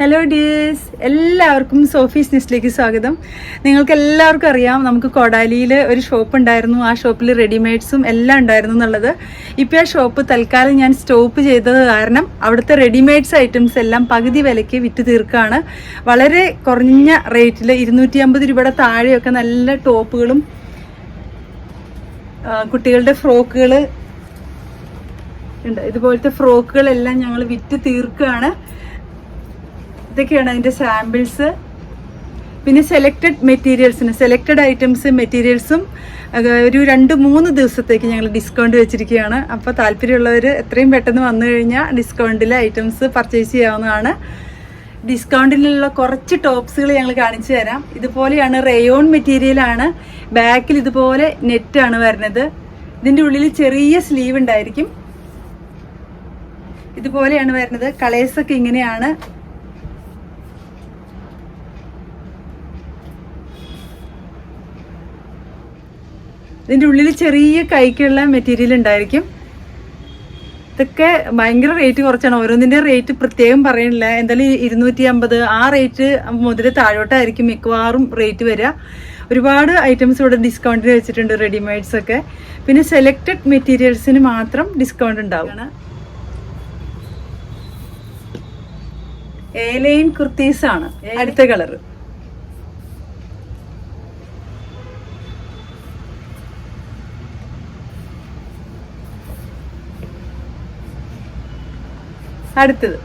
Hello dears എല്ലാവർക്കും സോഫീസ് നിസ്റ്റിലേക്ക് സ്വാഗതം. നിങ്ങൾക്ക് എല്ലാവർക്കും അറിയാം നമുക്ക് കൊടാലിയിൽ ഒരു ഷോപ്പ് ഉണ്ടായിരുന്നു. ആ ഷോപ്പിൽ റെഡിമെയ്ഡ്സും എല്ലാം ഉണ്ടായിരുന്നു എന്നുള്ളത്. ഇപ്പോൾ ആ ഷോപ്പ് തൽക്കാലം ഞാൻ സ്റ്റോപ്പ് ചെയ്തത് കാരണം അവിടുത്തെ റെഡിമെയ്ഡ്സ് ഐറ്റംസ് എല്ലാം പകുതി വിലയ്ക്ക് വിറ്റ് തീർക്കുകയാണ് വളരെ കുറഞ്ഞ റേറ്റിൽ ഇരുന്നൂറ്റി അമ്പത് രൂപയുടെ താഴെയൊക്കെ നല്ല ടോപ്പുകളും കുട്ടികളുടെ ഫ്രോക്കുകൾ ഉണ്ട്. ഇതുപോലത്തെ ഫ്രോക്കുകളെല്ലാം ഞങ്ങൾ വിറ്റ് തീർക്കുകയാണ് ഇതൊക്കെയാണ് അതിന്റെ സാമ്പിൾസ് പിന്നെ സെലക്റ്റഡ് മെറ്റീരിയൽസിന് സെലക്റ്റഡ് ഐറ്റംസ് മെറ്റീരിയൽസും ഒരു രണ്ട് മൂന്ന് ദിവസത്തേക്ക് ഞങ്ങൾ ഡിസ്കൗണ്ട് വെച്ചിരിക്കുകയാണ്. അപ്പോൾ താല്പര്യമുള്ളവർ എത്രയും പെട്ടെന്ന് വന്നു കഴിഞ്ഞാൽ ഡിസ്കൗണ്ടിലെ ഐറ്റംസ് പർച്ചേസ് ചെയ്യാവുന്നതാണ്. ഡിസ്കൗണ്ടിലുള്ള കുറച്ച് ടോപ്സുകൾ ഞങ്ങൾ കാണിച്ചു തരാം. ഇതുപോലെയാണ് റേയോൺ മെറ്റീരിയലാണ് ബാക്കിൽ ഇതുപോലെ നെറ്റാണ് വരുന്നത്. ഇതിന്റെ ഉള്ളിൽ ചെറിയ സ്ലീവ് ഉണ്ടായിരിക്കും. ഇതുപോലെയാണ് വരുന്നത്. കളേഴ്സൊക്കെ ഇങ്ങനെയാണ്. ഇതിന്റെ ഉള്ളിൽ ചെറിയ കൈക്കുള്ള മെറ്റീരിയൽ ഉണ്ടായിരിക്കും. ഇതൊക്കെ ഭയങ്കര റേറ്റ് കുറച്ചാണ്. ഓരോന്നിന്റെ റേറ്റ് പ്രത്യേകം പറയണില്ല. എന്തായാലും ഇരുന്നൂറ്റി അമ്പത് ആ റേറ്റ് മുതൽ താഴോട്ടായിരിക്കും മിക്കവാറും റേറ്റ് വരിക. ഒരുപാട് ഐറ്റംസ് ഇവിടെ ഡിസ്കൗണ്ടിന് വെച്ചിട്ടുണ്ട് റെഡിമെയ്ഡ്സ് ഒക്കെ. പിന്നെ സെലക്റ്റഡ് മെറ്റീരിയൽസിന് മാത്രം ഡിസ്കൗണ്ട് ഉണ്ടാവും. ഏലൈൻ കുർത്തീസ് ആണ് അടുത്ത കളർ അടുത്തത്.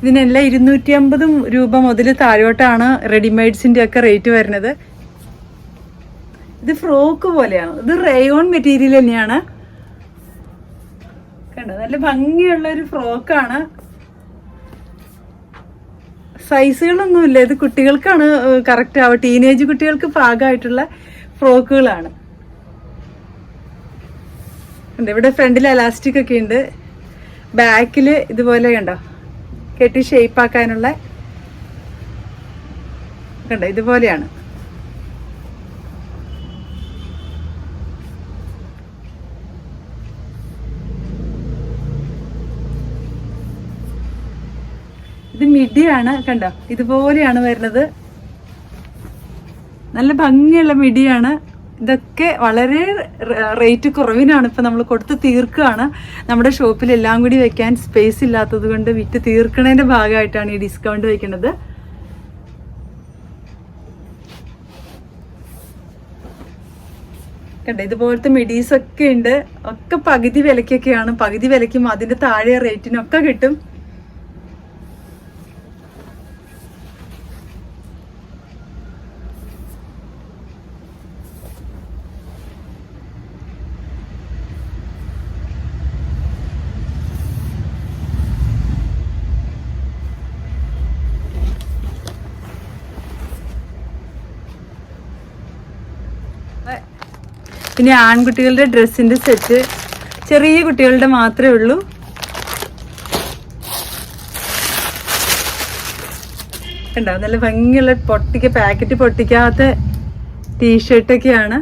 ഇതിനെല്ലാം ഇരുന്നൂറ്റി അമ്പത് രൂപ മുതൽ താഴോട്ടാണ് റെഡിമെയ്ഡ്സിന്റെ ഒക്കെ റേറ്റ് വരുന്നത്. ഇത് ഫ്രോക്ക് പോലെയാണ്. ഇത് റേയോൺ മെറ്റീരിയൽ തന്നെയാണ്. കണ്ടോ നല്ല ഭംഗിയുള്ള ഒരു ഫ്രോക്കാണ്. സൈസുകളൊന്നുമില്ല. ഇത് കുട്ടികൾക്കാണ് കറക്റ്റ് ആവുക. ടീനേജ് കുട്ടികൾക്ക് പാകമായിട്ടുള്ള ഫ്രോക്കുകളാണ്. ഉണ്ട് ഇവിടെ ഫ്രണ്ടിൽ അലാസ്റ്റിക് ഒക്കെ ഉണ്ട്. ബാക്കിൽ ഇതുപോലെ കണ്ടോ? കെട്ടി ഷേപ്പ് ആക്കാനുള്ള കണ്ടോ? ഇതുപോലെയാണ്. ഇത് മിടിയാണ് കണ്ടോ? ഇതുപോലെയാണ് വരുന്നത്. നല്ല ഭംഗിയുള്ള മിടിയാണ്. ഇതൊക്കെ വളരെ റേറ്റ് കുറവിനാണ് ഇപ്പം നമ്മൾ കൊടുത്ത് തീർക്കുകയാണ്. നമ്മുടെ ഷോപ്പിൽ എല്ലാം കൂടി വെക്കാൻ സ്പേസ് ഇല്ലാത്തത് കൊണ്ട് വിറ്റ് തീർക്കണതിന്റെ ഭാഗമായിട്ടാണ് ഈ ഡിസ്കൗണ്ട് വയ്ക്കുന്നത് കണ്ടോ ഇതുപോലത്തെ മിഡീസ് ഒക്കെ ഉണ്ട്. ഒക്കെ പകുതി വിലക്കൊക്കെയാണ്. പകുതി വിലയ്ക്കും അതിന്റെ താഴെ റേറ്റിനൊക്കെ കിട്ടും. പിന്നെ ആൺകുട്ടികളുടെ ഡ്രസ്സിന്റെ സെറ്റ്. ചെറിയ കുട്ടികളുടെ മാത്രമേ ഉള്ളൂ. കണ്ടോ? നല്ല ഭംഗിയുള്ള പൊട്ടിക്ക പാക്കറ്റ് പൊട്ടിക്കാത്ത ടീഷർട്ടൊക്കെയാണ്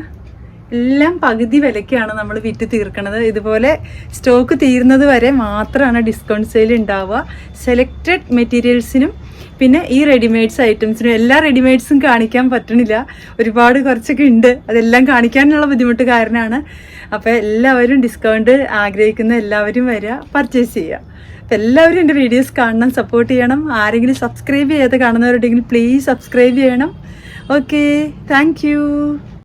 എല്ലാം പകുതി വിലയ്ക്കാണ് നമ്മൾ വിറ്റ് തീർക്കുന്നത് ഇതുപോലെ സ്റ്റോക്ക് തീരുന്നത് വരെ മാത്രമാണ് ഡിസ്കൗണ്ട് സെയിൽ ഉണ്ടാവുക. സെലക്റ്റഡ് മെറ്റീരിയൽസിനും പിന്നെ ഈ റെഡിമെയ്ഡ്സ് ഐറ്റംസിനും എല്ലാ റെഡിമെയ്ഡ്സും കാണിക്കാൻ പറ്റണില്ല. ഒരുപാട് കുറച്ചൊക്കെ ഉണ്ട്. അതെല്ലാം കാണിക്കാനുള്ള ബുദ്ധിമുട്ട് കാരണമാണ്. അപ്പോൾ എല്ലാവരും ഡിസ്കൗണ്ട് ആഗ്രഹിക്കുന്ന എല്ലാവരും വരിക പർച്ചേസ് ചെയ്യുക. അപ്പോൾ എല്ലാവരും എന്റെ വീഡിയോസ് കാണണം സപ്പോർട്ട് ചെയ്യണം. ആരെങ്കിലും സബ്സ്ക്രൈബ് ചെയ്യാതെ കാണുന്നവരുണ്ടെങ്കിൽ പ്ലീസ് സബ്സ്ക്രൈബ് ചെയ്യണം. Okay thank